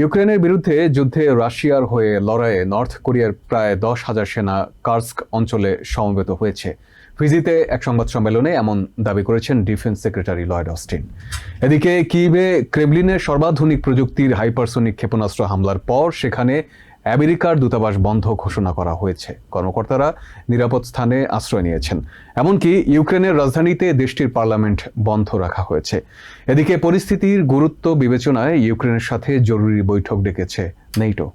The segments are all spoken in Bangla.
ইউক্রেনের বিরুদ্ধে যুদ্ধে রাশিয়ার হয়ে লড়াইয়ে নর্থ কোরিয়ার প্রায় দশ হাজার সেনা কার্স্ক অঞ্চলে সমবেত হয়েছে। ফিজিতে এক সংবাদ সম্মেলনে এমন দাবি করেছেন ডিফেন্স সেক্রেটারি লয়েড অস্টিন। এদিকে কিবে ক্রেমলিনের সর্বাধুনিক প্রযুক্তির হাইপারসোনিক ক্ষেপণাস্ত্র হামলার পর সেখানে আমেরিকার দূতাবাস বন্ধ ঘোষণা করা হয়েছে। কর্মকর্তারা নিরাপদ স্থানে আশ্রয় নিয়েছেন। এমনকি ইউক্রেনের রাজধানীতে দেশটির পার্লামেন্ট বন্ধ রাখা হয়েছে। এদিকে পরিস্থিতির গুরুত্ব বিবেচনায় ইউক্রেনের সাথে জরুরি বৈঠক ডেকেছে নেইটো।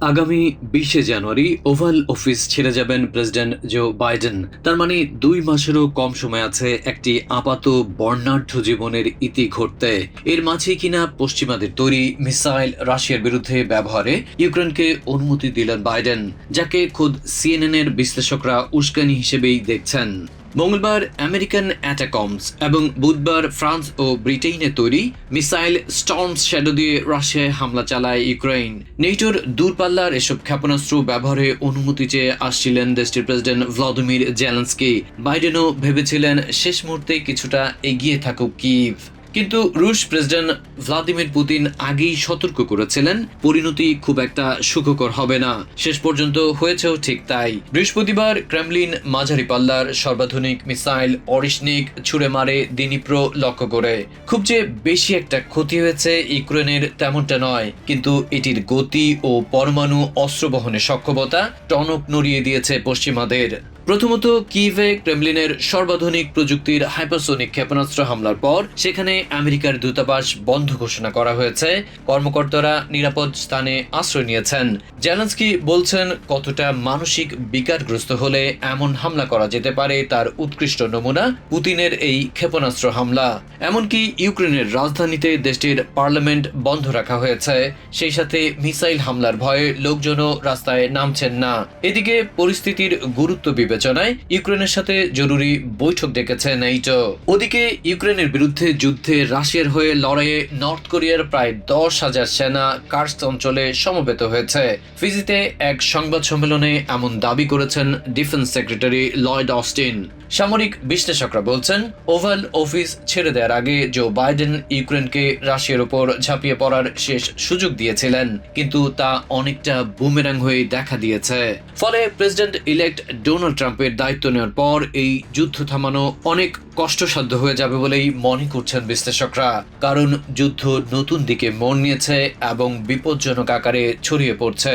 আগামী বিশে জানুয়ারি ওভাল অফিস ছেড়ে যাবেন প্রেসিডেন্ট জো বাইডেন। তার মানে দুই মাসেরও কম সময় আছে একটি আপাত বর্ণাঢ্য জীবনের ইতি ঘটতে। এর মাঝে কিনা পশ্চিমাদের তৈরি মিসাইল রাশিয়ার বিরুদ্ধে ব্যবহারে ইউক্রেনকে অনুমতি দিলেন বাইডেন, যাকে খোদ সিএনএন এর বিশ্লেষকরা উস্কানি হিসেবেই দেখছেন। মঙ্গলবার আমেরিকান অ্যাটাকমস এবং বুধবার ফ্রান্স ও ব্রিটেনে তৈরি মিসাইল স্টর্মস শ্যাডো দিয়ে রাশিয়ায় হামলা চালায় ইউক্রেন নেটোর দূরপাল্লার এসব ক্ষেপণাস্ত্র ব্যবহারে অনুমতি চেয়ে আসছিলেন দেশটির প্রেসিডেন্ট ভ্লাদিমির জেলেন্সকি। বাইডেনও ভেবেছিলেন শেষ মুহূর্তে কিছুটা এগিয়ে থাকুক কিভ কিন্তু রুশ প্রেসিডেন্ট ভ্লাদিমির পুতিন আগেই সতর্ক করেছিলেন, পরিণতি খুব একটা সুখকর হবে না। শেষ পর্যন্ত হয়েছেও ঠিক তাই। বৃহস্পতিবার ক্রেমলিন মাঝারি পাল্লার সর্বাধুনিক মিসাইল অরিশনিক ছুড়ে মারে দিনিপ্রো লক্ষ্য করে। খুব যে বেশি একটা ক্ষতি হয়েছে ইউক্রেনের তেমনটা নয়, কিন্তু এটির গতি ও পরমাণু অস্ত্র বহনের সক্ষমতা টনক নড়িয়ে দিয়েছে পশ্চিমাদের। প্রথমত কিভে ক্রেমলিনের সর্বাধুনিক প্রযুক্তির হাইপারসোনিক ক্ষেপণাস্ত্র হামলার পর সেখানে আমেরিকার দূতাবাস বন্ধ ঘোষণা করা হয়েছে। কর্মকর্তারা নিরাপদ স্থানে আশ্রয় নিয়েছেন। জেলেন্সকি বলছেন, কতটা মানসিক বিকারগ্রস্ত হলে এমন হামলা করা যেতে পারে তার উৎকৃষ্ট নমুনা পুতিনের এই ক্ষেপণাস্ত্র হামলা। এমনকি ইউক্রেনের রাজধানীতে দেশটির পার্লামেন্ট বন্ধ রাখা হয়েছে। সেই সাথে মিসাইল হামলার ভয়ে লোকজনও রাস্তায় নামছেন না। এদিকে পরিস্থিতির গুরুত্ব বিবেচনায় ইউক্রেনের সাথে জরুরি বৈঠক ডেকেছে নেইটো। ওদিকে ইউক্রেনের বিরুদ্ধে যুদ্ধে রাশিয়ার হয়ে লড়াইয়ে নর্থ কোরিয়ার প্রায় দশ হাজার সেনা কার্স অঞ্চলে সমবেত হয়েছে। ফিজিতে এক সংবাদ সম্মেলনে এমন দাবি করেছেন ডিফেন্স সেক্রেটারি লয়েড অস্টিন। সামরিক বিশ্লেষকরা বলছেন, ওভাল অফিস ছেড়ে দেওয়ার আগে জো বাইডেন ইউক্রেনকে রাশিয়ার উপর ঝাঁপিয়ে পড়ার শেষ সুযোগ দিয়েছিলেন, কিন্তু তা অনেকটা বুমেরাং হয়ে দেখা দিয়েছে। ফলে প্রেসিডেন্ট ইলেক্ট ডোনাল্ড ট্রাম্পের দায়িত্ব নেওয়ার পর এই যুদ্ধ থামানো অনেক কষ্টসাধ্য হয়ে যাবে বলেই মনে করছেন বিশ্লেষকরা। কারণ যুদ্ধ নতুন দিকে মন নিয়েছে এবং বিপজ্জনক আকারে ছড়িয়ে পড়ছে।